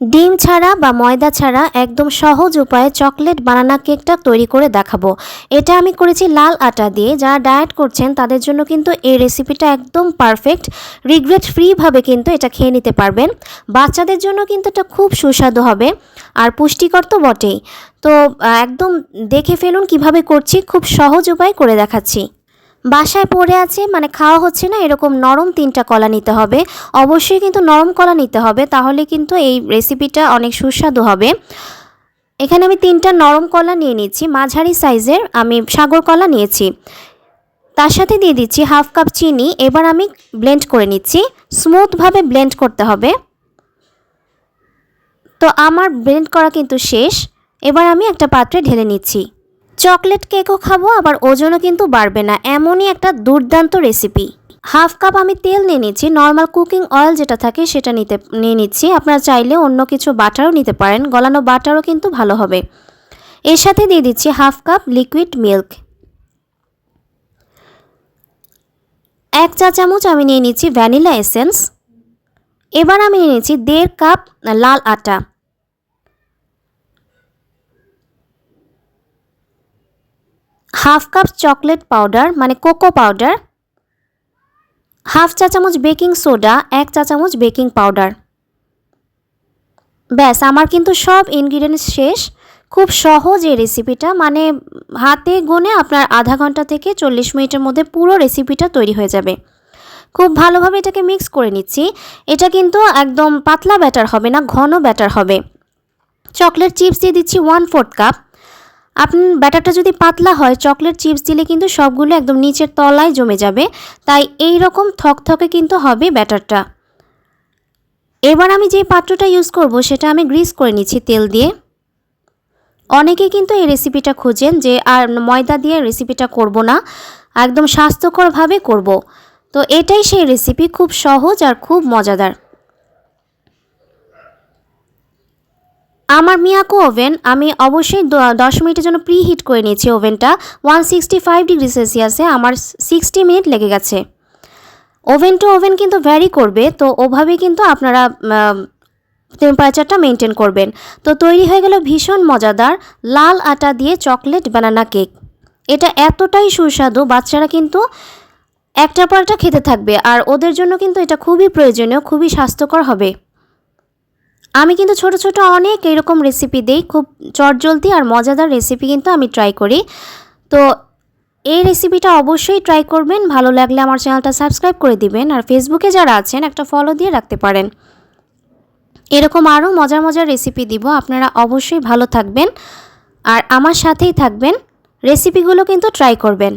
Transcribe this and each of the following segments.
ডিম ছাড়া বা ময়দা ছাড়া একদম সহজ উপায়ে চকলেট বানানা কেকটা তৈরি করে দেখাবো। এটা আমি করেছি লাল আটা দিয়ে। যারা ডায়েট করছেন, তাদের জন্য কিন্তু এই রেসিপিটা একদম পারফেক্ট। রিগ্রেট ফ্রিভাবে কিন্তু এটা খেয়ে নিতে পারবেন। বাচ্চাদের জন্য কিন্তু এটা খুব সুস্বাদু হবে আর পুষ্টিকর তো বটেই। তো একদম দেখে ফেলুন কীভাবে করছি। খুব সহজ উপায় করে দেখাচ্ছি। বাসায় পড়ে আছে মানে খাওয়া হচ্ছে না, এরকম নরম তিনটা কলা নিতে হবে। অবশ্যই কিন্তু নরম কলা নিতে হবে, তাহলে কিন্তু এই রেসিপিটা অনেক সুস্বাদু হবে। এখানে আমি তিনটা নরম কলা নিয়ে নিচ্ছি, মাঝারি সাইজের আমি সাগর কলা নিয়েছি। তার সাথে দিয়ে দিচ্ছি হাফ কাপ চিনি, এবার আমি ব্লেন্ড করে নিচ্ছি স্মুথভাবে ব্লেন্ড করতে হবে। তো আমার ব্লেন্ড করা কিন্তু শেষ, এবার আমি একটা পাত্রে ঢেলে নিচ্ছি। চকলেট কেকও খাব, আবার ওজনও কিন্তু বাড়বে না। এমনই একটা দুর্দান্ত রেসিপি হাফ কাপ আমি তেল নিয়ে নিচ্ছি নর্মাল কুকিং অয়েল যেটা থাকে সেটা নিতে, নিয়ে নিচ্ছি। আপনারা চাইলে অন্য কিছু বাটারও নিতে পারেন, গলানো বাটারও কিন্তু ভালো হবে। এর সাথে দিয়ে দিচ্ছি হাফ কাপ লিকুইড মিল্ক এক চা চামচ আমি নিয়ে নিচ্ছি ভ্যানিলা এসেন্স এবার আমি নিয়ে নিচ্ছি দেড় কাপ লাল আটা। হাফ কাপ চকলেট পাউডার মানে কোকো পাউডার, হাফ চা চামচ বেকিং সোডা, এক চা চামচ বেকিং পাউডার। ব্যাস, আমার কিন্তু সব ইনগ্রিডিয়েন্টস শেষ। খুব সহজ এই রেসিপিটা মানে হাতে গুনে আপনার আধা ঘণ্টা থেকে চল্লিশ মিনিটের মধ্যে পুরো রেসিপিটা তৈরি হয়ে যাবে। খুব ভালোভাবে এটাকে মিক্স করে নিচ্ছি। এটা কিন্তু একদম পাতলা ব্যাটার হবে না, ঘন ব্যাটার হবে। চকলেট চিপস দিয়ে দিচ্ছি ওয়ান ফোর্থ কাপ আপনার ব্যাটারটা যদি পাতলা হয়, চকলেট চিপস দিলে কিন্তু সবগুলো একদম নিচের তলায় জমে যাবে। তাই এই রকম থকথকে কিন্তু হবে ব্যাটারটা। এবার আমি যে পাত্রটা ইউজ করব, সেটা আমি গ্রিস করে নিচ্ছি তেল দিয়ে। অনেকে কিন্তু এই রেসিপিটা খুঁজেন যে, আর ময়দা দিয়ে রেসিপিটা করব না, একদম স্বাস্থ্যকরভাবে করব। তো এটাই সেই রেসিপি খুব সহজ আর খুব মজাদার। আমার মিয়াকো ওভেন, আমি অবশ্যই দশ মিনিটের জন্য প্রি হিট করে নিয়েছি ওভেনটা। ওয়ান সিক্সটি ফাইভ ডিগ্রি সেলসিয়াসে আমার সিক্সটি মিনিট লেগে গেছে। ওভেন টু ওভেন কিন্তু ভ্যারি করবে, তো ওভাবে কিন্তু আপনারা টেম্পারেচারটা মেনটেন করবেন। তো তৈরি হয়ে গেল ভীষণ মজাদার লাল আটা দিয়ে চকলেট বানানা কেক এটা এতটাই সুস্বাদু, বাচ্চারা কিন্তু একটার পর একটা খেতে থাকবে, আর ওদের জন্য কিন্তু এটা খুবই প্রয়োজনীয়, খুবই স্বাস্থ্যকর হবে। আমি কিন্তু ছোট ছোট অনেক এরকম রেসিপি দিই, খুব চটজলদি আর মজাদার রেসিপি কিন্তু আমি ট্রাই করি। তো এই রেসিপিটা অবশ্যই ট্রাই করবেন, ভালো লাগলে আমার চ্যানেলটা সাবস্ক্রাইব করে দিবেন আর ফেসবুকে যারা আছেন একটা ফলো দিয়ে রাখতে পারেন। এরকম আরও মজার মজার রেসিপি দিব, আপনারা অবশ্যই ভালো থাকবেন আর আমার সাথেই থাকবেন রেসিপিগুলো কিন্তু ট্রাই করবেন।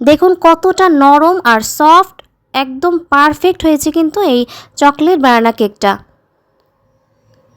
দেখুন কতটা নরম আর সফট একদম পারফেক্ট হয়েছে কিন্তু এই চকলেট বানানা কেকটা